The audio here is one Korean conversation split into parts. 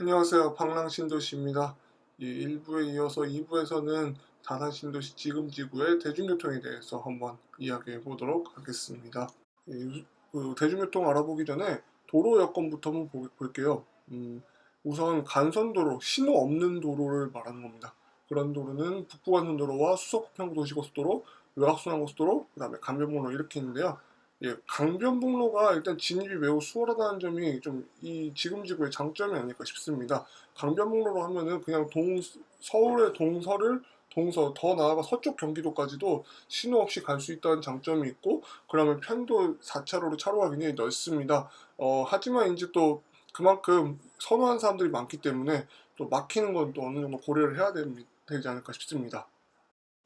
안녕하세요. 방랑신도시입니다. 이 1부에 이어서 2부에서는 다산신도시 지금 지구의 대중교통에 대해서 한번 이야기해 보도록 하겠습니다. 이, 그 대중교통 알아보기 전에 도로 여건부터 한번 보- 볼게요. 음, 우선 간선도로, 신호 없는 도로를 말하는 겁니다. 그런 도로는 북부간선도로와 수서평도시고속도로, 외곽순환고속도로, 그 다음에 강변북로 이렇게 있는데요. 예, 강변북로가 일단 진입이 매우 수월하다는 점이 좀 이 지금 지구의 장점이 아닐까 싶습니다. 강변북로로 하면은 그냥 동 서울의 동서를 동서 더 나아가 서쪽 경기도까지도 신호 없이 갈 수 있다는 장점이 있고 그러면 편도 4차로로 차로가 굉장히 넓습니다. 어, 하지만 이제 또 그만큼 선호하는 사람들이 많기 때문에 또 막히는 건 또 어느 정도 고려를 해야 되지 않을까 싶습니다.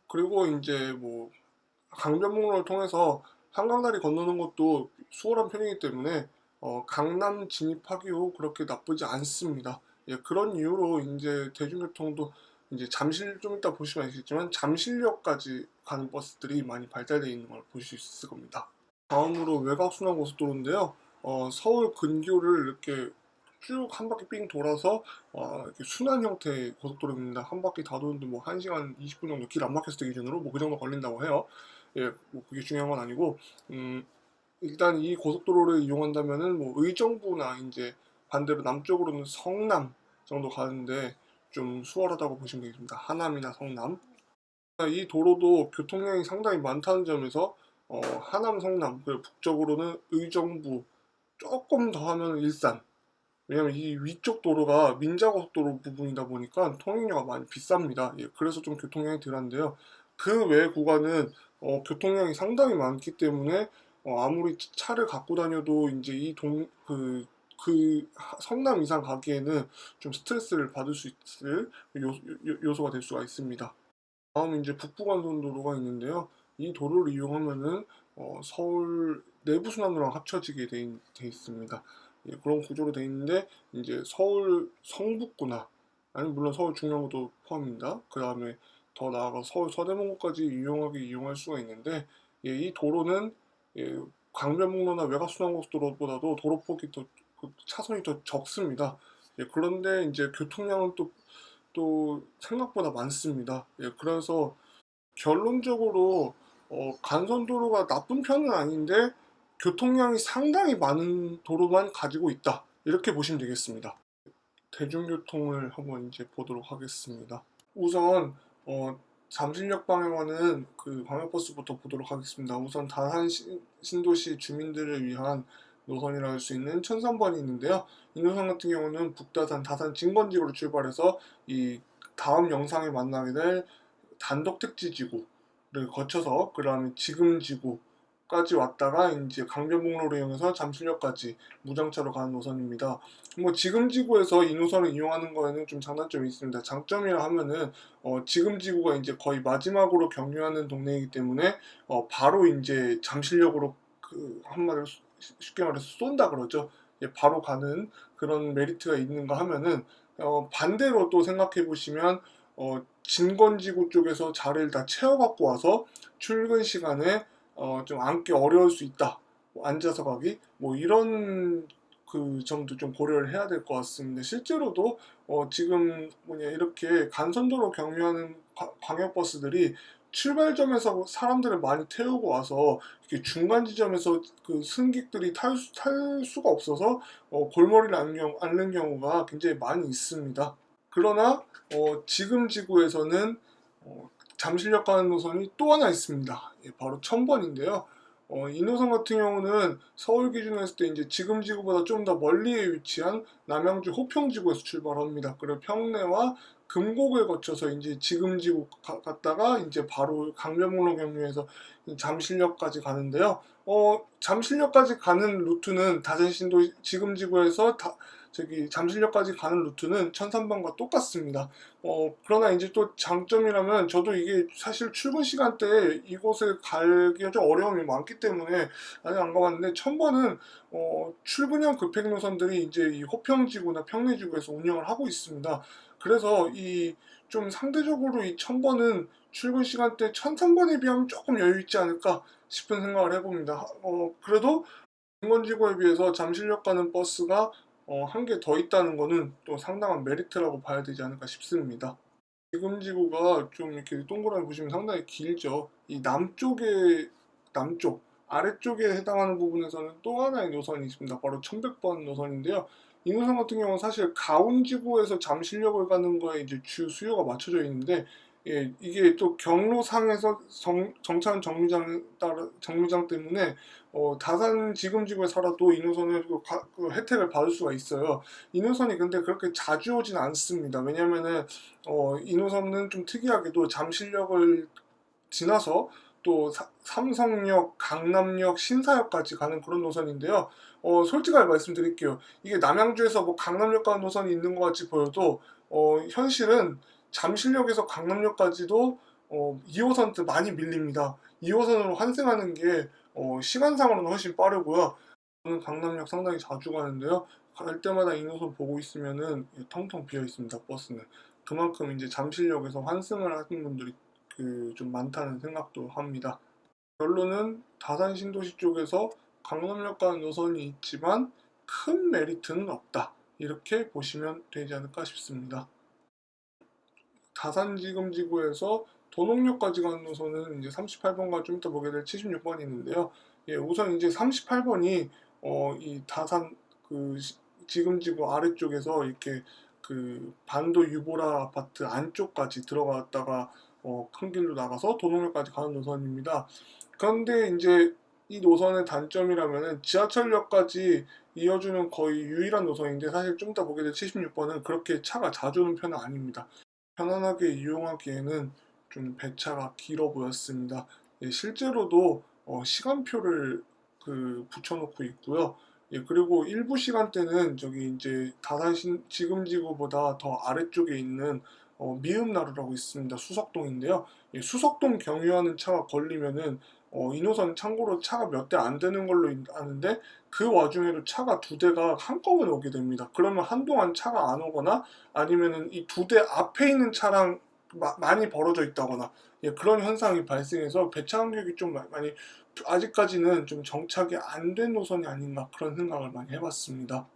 그리고 이제 뭐 강변북로를 통해서 한강다리 건너는 것도 수월한 편이기 때문에 어, 강남 진입하기도 그렇게 나쁘지 않습니다. 예, 그런 이유로 이제 대중교통도 이제 잠실 좀 이따 보시면 아시겠지만 잠실역까지 가는 버스들이 많이 발달되어 있는 걸 보실 수 있을 겁니다. 다음으로 외곽순환 고속도로인데요. 어, 서울 근교를 이렇게 쭉 한 바퀴 삥 돌아서 어, 이렇게 순환 형태의 고속도로입니다. 한 바퀴 다 도는데 뭐 1시간 20분 정도 길 안 막혔을 때 기준으로 뭐 그 정도 걸린다고 해요. 예, 뭐 그게 중요한 건 아니고 음, 일단 이 고속도로를 이용한다면은 뭐 의정부나 이제 반대로 남쪽으로는 성남 정도 가는데 좀 수월하다고 보시면 되겠습니다. 하남이나 성남. 이 도로도 교통량이 상당히 많다는 점에서 어, 하남, 성남, 그리고 북쪽으로는 의정부, 조금 더 하면 일산. 왜냐면 이 위쪽 도로가 민자고속도로 부분이다 보니까 통행료가 많이 비쌉니다. 예, 그래서 좀 교통량이 덜한데요. 그 외 구간은 어, 교통량이 상당히 많기 때문에 어, 아무리 차를 갖고 다녀도 이제 이 동, 그, 그 하- 성남 이상 가기에는 좀 스트레스를 받을 수 있을 요, 요, 요소가 될 수가 있습니다. 다음 이제 북부간선도로가 있는데요. 이 도로를 이용하면은 어, 서울 내부 순환도랑 합쳐지게 돼, 있- 돼 있습니다. 예, 그런 구조로 돼 있는데 이제 서울 성북구나 아니 물론 서울 중랑구도 포함입니다. 그 다음에 더 나아가 서울 서대문구까지 유용하게 이용할 수가 있는데 예, 이 도로는 예, 강변북로나 외곽순환고속도로보다도 도로폭이 더그 차선이 더 적습니다. 예, 그런데 이제 교통량은 또 또 생각보다 많습니다. 예, 그래서 결론적으로 어, 간선도로가 나쁜 편은 아닌데 교통량이 상당히 많은 도로만 가지고 있다. 이렇게 보시면 되겠습니다. 대중교통을 한번 이제 보도록 하겠습니다. 우선 어, 잠실역 방향과는 그 광역버스부터 보도록 하겠습니다. 우선 다산 신- 신도시 주민들을 위한 노선이라 할 수 있는 1003번이 있는데요. 이 노선 같은 경우는 북다산, 다산 진건지구로 출발해서 이 다음 영상에 만나게 될 단독 택지 지구를 거쳐서 그다음에 지금 지구 까지 왔다가 이제 강변북로를 이용해서 잠실역까지 무정차로 가는 노선입니다. 뭐 지금 지구에서 이 노선을 이용하는 거에는 좀 장단점이 있습니다. 장점이라 하면은 어, 지금 지구가 이제 거의 마지막으로 경유하는 동네이기 때문에 어, 바로 이제 잠실역으로 그 한마디로 수- 쉽게 말해서 쏜다 그러죠. 예, 바로 가는 그런 메리트가 있는가 하면은 어, 반대로 또 생각해 보시면 어, 진건지구 쪽에서 자리를 다 채워 갖고 와서 출근 시간에 어, 좀 앉기 어려울 수 있다. 뭐 앉아서 가기 뭐 이런 그 점도 좀 고려를 해야 될 것 같습니다. 실제로도 어, 지금 뭐냐 이렇게 간선도로 경유하는 과- 광역버스들이 출발점에서 사람들을 많이 태우고 와서 이렇게 중간 지점에서 그 승객들이 탈, 수- 탈 수가 없어서 어, 골머리를 앓는 경우가 굉장히 많이 있습니다. 그러나 어, 지금 지구에서는 어, 잠실역 가는 노선이 또 하나 있습니다. 예, 바로 천번인데요. 어, 이 노선 같은 경우는 서울 기준으로 했을 때 이제 지금 지구보다 좀 더 멀리에 위치한 남양주 호평 지구에서 출발합니다. 그리고 평내와 금곡을 거쳐서 이제 지금 지구 가- 갔다가 이제 바로 강변북로 경유해서 잠실역까지 가는데요. 어, 잠실역까지 가는 루트는 다산 신도 지금 지구에서 다, 저기 잠실역까지 가는 루트는 1003번과 똑같습니다. 어, 그러나 이제 또 장점이라면 저도 이게 사실 출근 시간대에 이곳을 가기가 좀 어려움이 많기 때문에 아직 안 가봤는데 1000번은 어, 출근형 급행 노선들이 이제 이 호평지구나 평내지구에서 운영을 하고 있습니다. 그래서 이 좀 상대적으로 이 1000번은 출근 시간대 1003번에 비하면 조금 여유 있지 않을까 싶은 생각을 해봅니다. 어, 그래도 인건지구에 비해서 잠실역 가는 버스가 어, 한 개 더 있다는 거는 또 상당한 메리트라고 봐야 되지 않을까 싶습니다. 지금 지구가 좀 이렇게 동그라미 보시면 상당히 길죠. 이 남쪽에 남쪽 아래쪽에 해당하는 부분에서는 또 하나의 노선이 있습니다. 바로 1100번 노선인데요. 이 노선 같은 경우는 사실 가운지구에서 잠실역을 가는 거에 이제 주 수요가 맞춰져 있는데 예, 이게 또 경로상에서 정, 정차한 정류장 따라 정류장 때문에 어, 다산 지금 지구에 살아도 이 노선을 그 가- 그 혜택을 받을 수가 있어요. 이 노선이 근데 그렇게 자주 오진 않습니다. 왜냐면은 어, 이 노선은 좀 특이하게도 잠실역을 지나서 또 사- 삼성역, 강남역, 신사역까지 가는 그런 노선인데요. 어, 솔직하게 말씀드릴게요. 이게 남양주에서 뭐 강남역 가는 노선이 있는 것 같이 보여도 어, 현실은 잠실역에서 강남역까지도 어, 2호선 때 많이 밀립니다. 2호선으로 환승하는 게 어, 시간상으로는 훨씬 빠르고요. 저는 강남역 상당히 자주 가는데요. 갈 때마다 이 노선 보고 있으면은 텅텅 비어 있습니다. 버스는. 그만큼 이제 잠실역에서 환승을 하는 분들이 그 좀 많다는 생각도 합니다. 결론은 다산 신도시 쪽에서 강남역 가는 노선이 있지만 큰 메리트는 없다. 이렇게 보시면 되지 않을까 싶습니다. 다산 지금 지구에서 도농역까지 가는 노선은 이제 38번과 좀 이따 보게 될 76번이 있는데요. 예, 우선 이제 38번이 어, 이 다산 그 시- 지금 지구 아래쪽에서 이렇게 그 반도 유보라 아파트 안쪽까지 들어갔다가 어, 큰 길로 나가서 도농역까지 가는 노선입니다. 그런데 이제 이 노선의 단점이라면은 지하철역까지 이어주는 거의 유일한 노선인데 사실 좀 이따 보게 될 76번은 그렇게 차가 자주 오는 편은 아닙니다. 편안하게 이용하기에는 좀 배차가 길어 보였습니다. 예, 실제로도 어, 시간표를 그 붙여놓고 있고요. 예, 그리고 일부 시간대는 저기 이제 다산신 지금 지구보다 더 아래쪽에 있는 어, 미음나루라고 있습니다. 수석동인데요. 예, 수석동 경유하는 차가 걸리면은 어, 이 노선 참고로 차가 몇 대 안 되는 걸로 인- 아는데 그 와중에도 차가 두 대가 한꺼번에 오게 됩니다. 그러면 한동안 차가 안 오거나 아니면은 이 두 대 앞에 있는 차랑 마- 많이 벌어져 있다거나 예, 그런 현상이 발생해서 배차 간격이 좀 마- 많이 아직까지는 좀 정착이 안 된 노선이 아닌가 그런 생각을 많이 해봤습니다.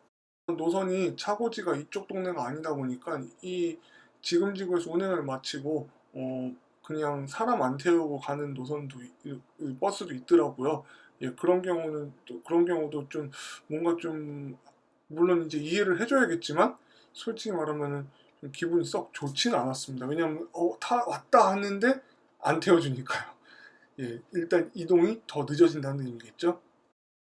노선이 차고지가 이쪽 동네가 아니다 보니까 이 지금 지구에서 운행을 마치고 어, 그냥 사람 안 태우고 가는 노선도 버스도 있더라고요. 예, 그런 경우는 또 그런 경우도 좀 뭔가 좀 물론 이제 이해를 해줘야겠지만 솔직히 말하면은 좀 기분이 썩 좋지는 않았습니다. 왜냐하면 어, 타 왔다 하는데 안 태워주니까요. 예, 일단 이동이 더 늦어진다는 의미겠죠.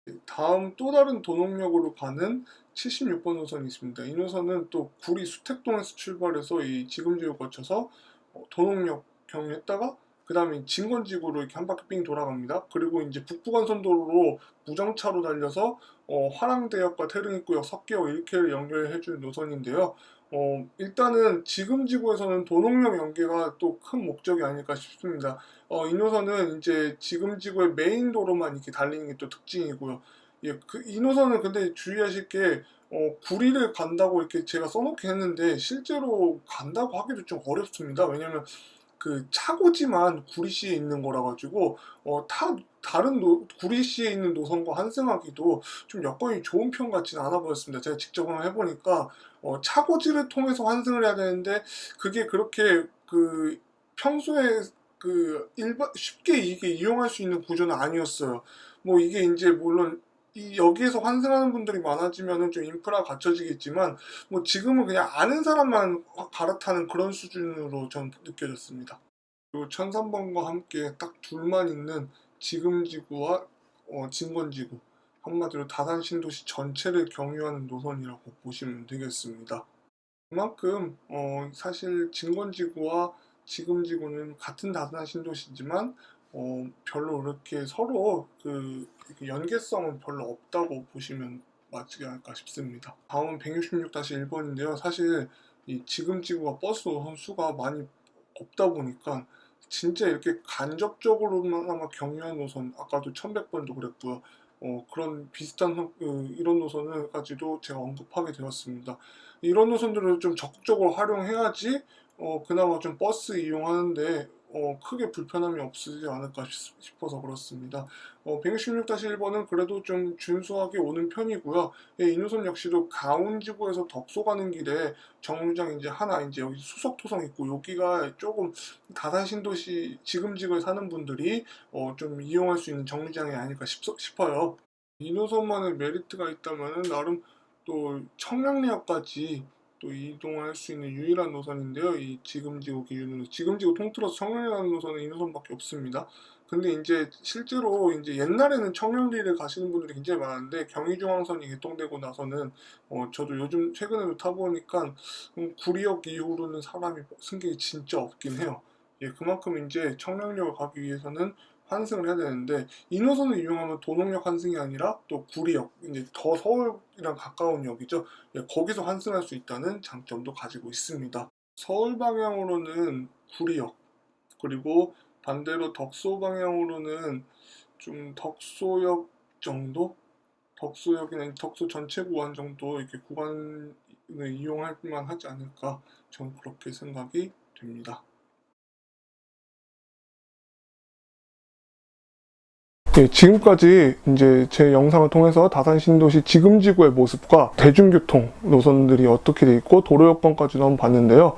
예, 다음 또 다른 도농역으로 가는 76번 노선이 있습니다. 이 노선은 또 구리 수택동에서 출발해서 이 지금지구 거쳐서 어, 도농역 경유했다가 그 다음에 진건지구로 이렇게 한 바퀴 삥 돌아갑니다. 그리고 이제 북부간선도로로 무정차로 달려서 어, 화랑대역과 태릉입구역, 석계역 이렇게 연결해주는 노선인데요. 어, 일단은 지금 지구에서는 도농역 연계가 또 큰 목적이 아닐까 싶습니다. 어, 이 노선은 이제 지금 지구의 메인 도로만 이렇게 달리는 게 또 특징이고요. 예, 그, 이 노선은 근데 주의하실 게, 어, 구리를 간다고 이렇게 제가 써놓긴 했는데, 실제로 간다고 하기도 좀 어렵습니다. 왜냐면, 그 차고지만 구리시에 있는 거라 가지고, 어, 타, 다른 노, 구리시에 있는 노선과 환승하기도 좀 여건이 좋은 편 같지는 않아 보였습니다. 제가 직접 한번 해보니까, 어, 차고지를 통해서 환승을 해야 되는데, 그게 그렇게 그, 평소에 그 일반 쉽게 이게 이용할 수 있는 구조는 아니었어요. 뭐 이게 이제 물론 이 여기에서 환승하는 분들이 많아지면은 좀 인프라 갖춰지겠지만 뭐 지금은 그냥 아는 사람만 갈아타는 그런 수준으로 전 느껴졌습니다. 그리고 1003번과 함께 딱 둘만 있는 지금 지구와 어, 진건 지구 한마디로 다산 신도시 전체를 경유하는 노선이라고 보시면 되겠습니다. 그만큼 어, 사실 진건 지구와 지금 지구는 같은 다산 신도시지만 어, 별로 그렇게 서로 그 이렇게 연계성은 별로 없다고 보시면 맞지 않을까 싶습니다. 다음은 166-1번인데요. 사실 이 지금 지구가 버스 노선 수가 많이 없다 보니까 진짜 이렇게 간접적으로나마 경유한 노선 아까도 1100번도 그랬고요. 어, 그런 비슷한 성- 그, 이런 노선을까지도 제가 언급하게 되었습니다. 이런 노선들을 좀 적극적으로 활용해야지 어, 그나마 좀 버스 이용하는데 어, 크게 불편함이 없으지 않을까 싶- 싶어서 그렇습니다. 어, 166-1번은 그래도 좀 준수하게 오는 편이고요. 예, 이 노선 역시도 가운지구에서 덕소 가는 길에 정류장 이제 하나 이제 여기 수석토성 있고 여기가 조금 다산 신도시 지금직을 사는 분들이 어, 좀 이용할 수 있는 정류장이 아닐까 싶, 싶어요. 이 노선만의 메리트가 있다면 나름 또 청량리역까지 또 이동할 수 있는 유일한 노선인데요. 이 지금지구 기준으로 지금지구 통틀어서 청량리라는 노선은 이 노선밖에 없습니다. 근데 이제 실제로 이제 옛날에는 청량리를 가시는 분들이 굉장히 많은데 경의중앙선이 개통되고 나서는 어 저도 요즘 최근에도 타보니까 음, 구리역 이후로는 사람이 승객이 진짜 없긴 해요. 예, 그만큼 이제 청량리역을 가기 위해서는 환승을 해야 되는데 이 노선을 이용하면 도농역 환승이 아니라 또 구리역 이제 더 서울이랑 가까운 역이죠. 예, 거기서 환승할 수 있다는 장점도 가지고 있습니다. 서울 방향으로는 구리역 그리고 반대로 덕소 방향으로는 좀 덕소역 정도? 덕소역이나 덕소 전체 구간 정도 이렇게 구간을 이용할 만하지 않을까 저는 그렇게 생각이 됩니다. 네, 지금까지 이제 제 영상을 통해서 다산 신도시 지금 지구의 모습과 대중교통 노선들이 어떻게 돼 있고 도로 여건까지도 한번 봤는데요.